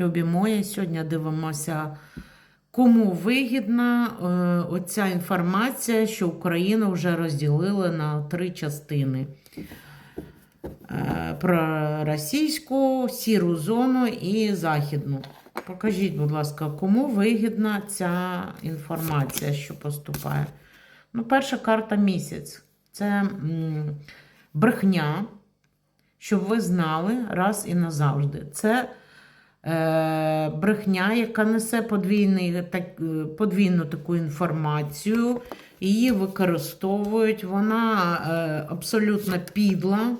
любі мої. Сьогодні дивимося, кому вигідна е, оця інформація, що Україну вже розділили на три частини. Е, Про російську, сіру зону і західну. Покажіть, будь ласка, кому вигідна ця інформація, що поступає. Ну, перша карта місяць. Це брехня, щоб ви знали раз і назавжди. Це брехня, яка несе подвійний, так, е, подвійну таку інформацію. Її використовують. Вона е, абсолютно підла.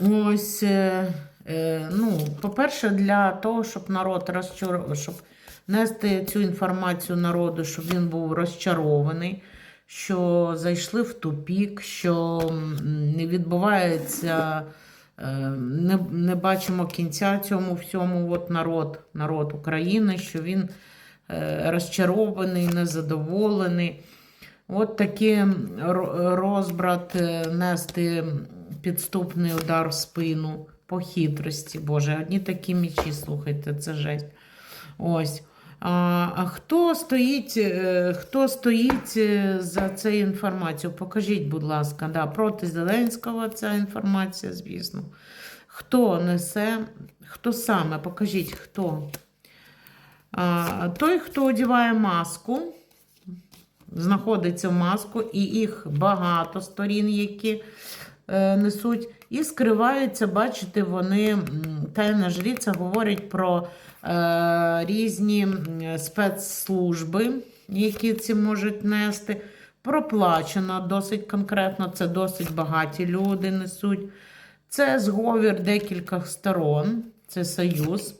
Ось, е, е, ну, по-перше, для того, щоб народ розчар... щоб нести цю інформацію народу, щоб він був розчарований, що зайшли в тупік, що не відбувається, е, не, не бачимо кінця цьому всьому от народ, народ України, що він е, розчарований, незадоволений. От такий розбрат е, нести підступний удар в спину по хитрості. Боже, одні такі мічі, слухайте, це жесть. Ось. А, хто стоїть, е, хто стоїть е, за цю інформацією? Покажіть, будь ласка, да, проти Зеленського ця інформація, звісно. Хто несе, хто саме? Покажіть, хто. Той, хто одіває маску, знаходиться в маску, і їх багато сторін, які е, несуть, і скриваються, бачите, вони, тайна жриця говорить про е, різні спецслужби, які ці можуть нести. Проплачено досить конкретно, це досить багаті люди несуть. Це зговір декількох сторон, це союз.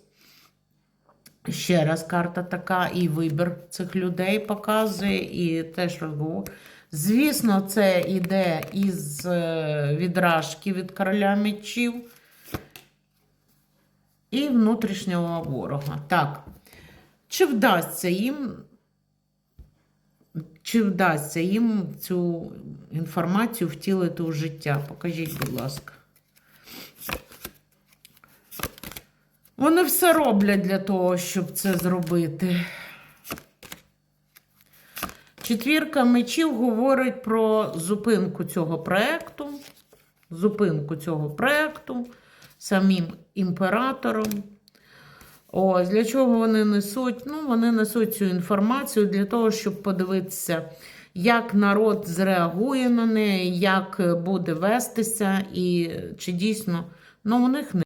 Ще раз карта така, і вибір цих людей показує, і теж розговор. Звісно, це йде із е, відражки від короля мечів і внутрішнього ворога. Так, чи вдасться їм, чи вдасться їм цю інформацію втілити у життя? Покажіть, будь ласка. Вони все роблять для того, щоб це зробити. Четвірка мечів говорить про зупинку цього проекту, зупинку цього проекту самим імператором. Ось для чого вони несуть? Ну, вони несуть цю інформацію для того, щоб подивитися, як народ зреагує на неї, як буде вестися, і чи дійсно ну, у них не.